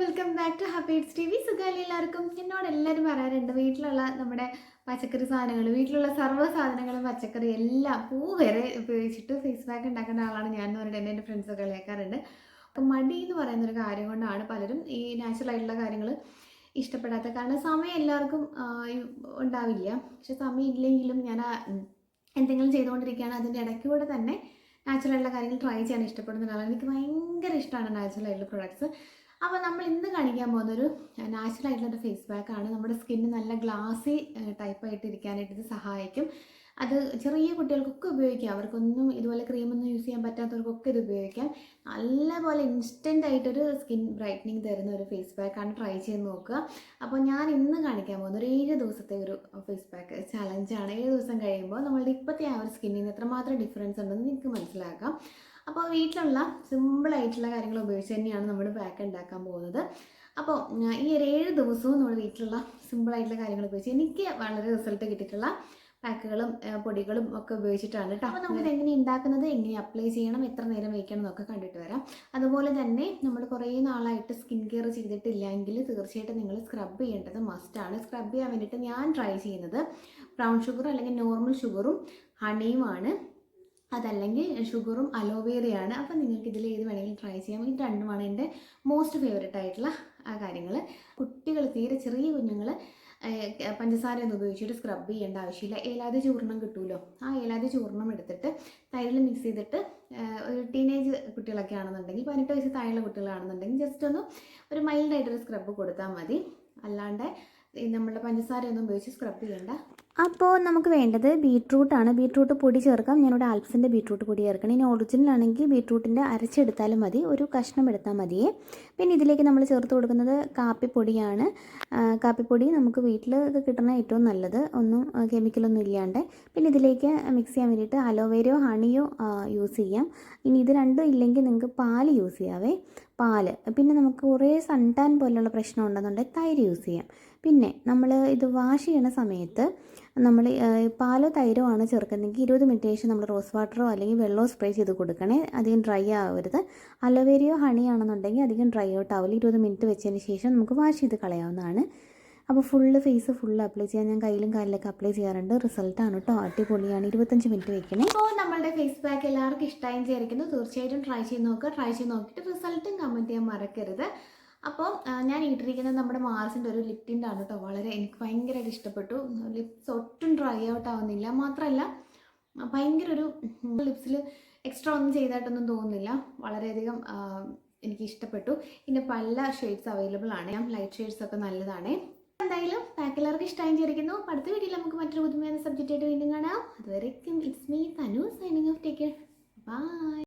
Welcome back to happy it's T V സുഖാലി എല്ലാവർക്കും? എന്നോട് എല്ലാവരും പറയാറുണ്ട് വീട്ടിലുള്ള നമ്മുടെ പച്ചക്കറി സാധനങ്ങൾ വീട്ടിലുള്ള സർവ സാധനങ്ങളും പച്ചക്കറി എല്ലാം പൂ വരെ ഉപയോഗിച്ചിട്ട് ഫേസ് പാക്ക് ഉണ്ടാക്കുന്ന ആളാണ് ഞാൻ എന്ന് പറഞ്ഞിട്ട് എന്റെ ഫ്രണ്ട്സൊക്കെ കളിയാക്കാറുണ്ട്. അപ്പം മടി എന്ന് പറയുന്ന ഒരു കാര്യം കൊണ്ടാണ് പലരും ഈ നാച്ചുറൽ ആയിട്ടുള്ള കാര്യങ്ങൾ ഇഷ്ടപ്പെടാത്ത കാരണം സമയം എല്ലാവർക്കും ഉണ്ടാവില്ല. പക്ഷെ സമയം ഇല്ലെങ്കിലും ഞാൻ എന്തെങ്കിലും ചെയ്തുകൊണ്ടിരിക്കുകയാണ്. അതിന്റെ ഇടയ്ക്കൂടെ തന്നെ നാച്ചുറൽ ആയിട്ടുള്ള കാര്യങ്ങൾ ട്രൈ ചെയ്യാൻ ഇഷ്ടപ്പെടുന്ന ഒരാളാണ്. എനിക്ക് ഭയങ്കര ഇഷ്ടമാണ് നാച്ചുറൽ ആയിട്ടുള്ള പ്രൊഡക്ട്സ് അപ്പോൾ നമ്മൾ ഇന്ന് കാണിക്കാൻ പോകുന്നൊരു നാച്ചുറൽ ആയിട്ടുള്ള ഒരു ഫേസ് പാക്ക് ആണ്. നമ്മുടെ സ്കിന്ന് നല്ല ഗ്ലാസി ടൈപ്പ് ആയിട്ട് ഇരിക്കാനായിട്ട് ഇത് സഹായിക്കും. അത് ചെറിയ കുട്ടികൾക്കൊക്കെ ഉപയോഗിക്കാം. അവർക്കൊന്നും ഇതുപോലെ ക്രീമൊന്നും യൂസ് ചെയ്യാൻ പറ്റാത്തവർക്കൊക്കെ ഇത് ഉപയോഗിക്കാം. നല്ലപോലെ ഇൻസ്റ്റന്റ് ആയിട്ടൊരു സ്കിൻ ബ്രൈറ്റനിങ് തരുന്ന ഒരു ഫേസ് പാക്കാണ് ട്രൈ ചെയ്ത് നോക്കുക. അപ്പോൾ ഞാൻ ഇന്ന് കാണിക്കാൻ പോകുന്ന ഒരു ഏഴ് ദിവസത്തെ ഒരു ഫേസ് പാക്ക് ചലഞ്ചാണ് ഏഴ് ദിവസം കഴിയുമ്പോൾ നമ്മളുടെ ഇപ്പോഴത്തെ ആ ഒരു സ്കിന്നിന് എത്രമാത്രം ഡിഫറൻസ് ഉണ്ടെന്ന് നിങ്ങൾക്ക് മനസ്സിലാക്കാം. അപ്പോൾ വീട്ടിലുള്ള സിമ്പിളായിട്ടുള്ള കാര്യങ്ങൾ ഉപയോഗിച്ച് തന്നെയാണ് നമ്മൾ പാക്ക് ഉണ്ടാക്കാൻ പോകുന്നത്. അപ്പോൾ ഈ ഒരു ഏഴ് ദിവസവും നമ്മൾ വീട്ടിലുള്ള സിമ്പിളായിട്ടുള്ള കാര്യങ്ങൾ ഉപയോഗിച്ച് എനിക്ക് വളരെ റിസൾട്ട് കിട്ടിയിട്ടുള്ള പാക്കുകളും പൊടികളും ഒക്കെ ഉപയോഗിച്ചിട്ടാണ് കേട്ടോ അപ്പോൾ നമ്മൾ എങ്ങനെ ഉണ്ടാക്കുന്നത് എങ്ങനെ അപ്ലൈ ചെയ്യണം എത്ര നേരം വയ്ക്കണം എന്നൊക്കെ കണ്ടിട്ട് വരാം. അതുപോലെ തന്നെ നമ്മൾ കുറേ നാളായിട്ട് സ്കിൻ കെയർ ചെയ്തിട്ടില്ലെങ്കിൽ തീർച്ചയായിട്ടും നിങ്ങൾ സ്ക്രബ് ചെയ്യേണ്ടത് മസ്റ്റാണ് സ്ക്രബ് ചെയ്യാൻ വേണ്ടിയിട്ട് ഞാൻ ട്രൈ ചെയ്യുന്നത് ബ്രൗൺ ഷുഗർ അല്ലെങ്കിൽ നോർമൽ ഷുഗറും ഹണിയുമാണ് അതല്ലെങ്കിൽ ഷുഗറും അലോവേറയാണ് അപ്പം നിങ്ങൾക്ക് ഇതിൽ ഏത് വേണമെങ്കിലും ട്രൈ ചെയ്യാം. ഇത് രണ്ടുമാണ് എന്റെ മോസ്റ്റ് ഫേവറേറ്റ് ആയിട്ടുള്ള ആ കാര്യങ്ങൾ. കുട്ടികൾ തീരെ ചെറിയ കുഞ്ഞുങ്ങൾ പഞ്ചസാര ഒന്നും ഉപയോഗിച്ചിട്ട് സ്ക്രബ് ചെയ്യേണ്ട ആവശ്യമില്ല. ഏലാതി ചൂർണം കിട്ടുമല്ലോ ആ ഏലാതി ചൂർണം എടുത്തിട്ട് തൈരിൽ മിക്സ് ചെയ്തിട്ട് ഒരു ടീനേജ് കുട്ടികളൊക്കെ ആണെന്നുണ്ടെങ്കിൽ പതിനെട്ട് വയസ്സ് താഴെയുള്ള കുട്ടികളാണെന്നുണ്ടെങ്കിൽ ജസ്റ്റ് ഒന്ന് ഒരു മൈൽഡായിട്ടൊരു സ്ക്രബ് കൊടുത്താൽ മതി. അല്ലാണ്ട് പഞ്ചസാര പഞ്ചസാരയൊന്നും ഉപയോഗിച്ച് സ്ക്രബ് ചെയ്യേണ്ട അപ്പോൾ നമുക്ക് വേണ്ടത് ബീട്രൂട്ടാണ് ബീട്രൂട്ട് പൊടി ചേർക്കാം. ഞാനിവിടെ ആൽപ്സിന്റെ ബീട്രൂട്ട് പൊടി ചേർക്കണം. ഇനി ഒറിജിനൽ ആണെങ്കിൽ ബീട്രൂട്ടിന്റെ അരച്ചെടുത്താലും മതി. ഒരു കഷ്ണം എടുത്താൽ മതിയേ പിന്നെ ഇതിലേക്ക് നമ്മൾ ചേർത്ത് കൊടുക്കുന്നത് കാപ്പിപ്പൊടിയാണ്. കാപ്പിപ്പൊടി നമുക്ക് വീട്ടിൽ കിട്ടുന്ന ഏറ്റവും നല്ലത്. ഒന്നും കെമിക്കലൊന്നും ഇല്ലാണ്ട്. പിന്നെ ഇതിലേക്ക് മിക്സ് ചെയ്യാൻ വേണ്ടിയിട്ട് അലോവേരയോ ഹണിയോ യൂസ് ചെയ്യാം. ഇനി ഇത് രണ്ടും ഇല്ലെങ്കിൽ നിങ്ങൾക്ക് പാൽ യൂസ് ചെയ്യാവേ. പാൽ. പിന്നെ നമുക്ക് കുറേ സൺടാൻ പോലെയുള്ള പ്രശ്നം ഉണ്ടെന്നുണ്ടെങ്കിൽ തൈര് യൂസ് ചെയ്യാം. പിന്നെ നമ്മൾ ഇത് വാഷ് ചെയ്യണ സമയത്ത് നമ്മൾ പാലോ തൈരോ ആണ് ചേർക്കുന്നതെങ്കിൽ ഇരുപത് മിനിറ്റ് ശേഷം നമ്മൾ റോസ് വാട്ടറോ അല്ലെങ്കിൽ വെള്ളമോ സ്പ്രേ ചെയ്ത് കൊടുക്കണേ. അധികം ഡ്രൈ ആവരുത്. അലോവേരയോ ഹണി ആണെന്നുണ്ടെങ്കിൽ അധികം ഡ്രൈ ഔട്ട് ആവില്ല. ഇരുപത് മിനിറ്റ് വെച്ചതിന് ശേഷം നമുക്ക് വാഷ് ചെയ്ത് കളയാവുന്നതാണ്. അപ്പോൾ ഫുള്ള് ഫേസ് ഫുള്ള് അപ്ലൈ ചെയ്യാൻ ഞാൻ കയ്യിലും കാലിലൊക്കെ അപ്ലൈ ചെയ്യാറുണ്ട്. റിസൾട്ടാണ് കേട്ടോ അടിപൊളിയാണ്. ഇരുപത്തഞ്ച് മിനിറ്റ് വെക്കണേ. അപ്പോൾ നമ്മുടെ ഫേസ് പാക്ക് എല്ലാവർക്കും ഇഷ്ടമായി വിചാരിക്കുന്നു. തീർച്ചയായിട്ടും ട്രൈ ചെയ്ത് നോക്കുക ട്രൈ ചെയ്ത് നോക്കിയിട്ട് റിസൾട്ടും കമന്റ് ചെയ്യാൻ മറക്കരുത്. അപ്പോൾ ഞാൻ ഇട്ടിരിക്കുന്നത് നമ്മുടെ മാർസിന്റെ ഒരു ലിപ് ടിന്റ് ആണ് കേട്ടോ വളരെ എനിക്ക് ഭയങ്കരമായിട്ട് ഇഷ്ടപ്പെട്ടു. ലിപ്സ് ഒട്ടും ഡ്രൈ ഔട്ട് ആവുന്നില്ല. മാത്രമല്ല ഭയങ്കര ഒരു ലിപ്സിൽ എക്സ്ട്രാ ഒന്നും ചെയ്തായിട്ടൊന്നും തോന്നുന്നില്ല. വളരെയധികം എനിക്ക് ഇഷ്ടപ്പെട്ടു. ഇതിന്റെ പല ഷെയ്ഡ്സ് അവൈലബിൾ ആണ്. ലൈറ്റ് ഷെയ്ഡ്സ് ഒക്കെ നല്ലതാണ്. എന്തായാലും പാക്ക് എല്ലാവർക്കും ഇഷ്ടമായി വിചാരിക്കുന്നു അടുത്ത വീഡിയോയിൽ നമുക്ക് മറ്റൊരു പുതുമയായ സബ്ജക്റ്റായിട്ട് വീണ്ടും കാണാം. അതുവരേക്കും it's me Thanu signing off take bye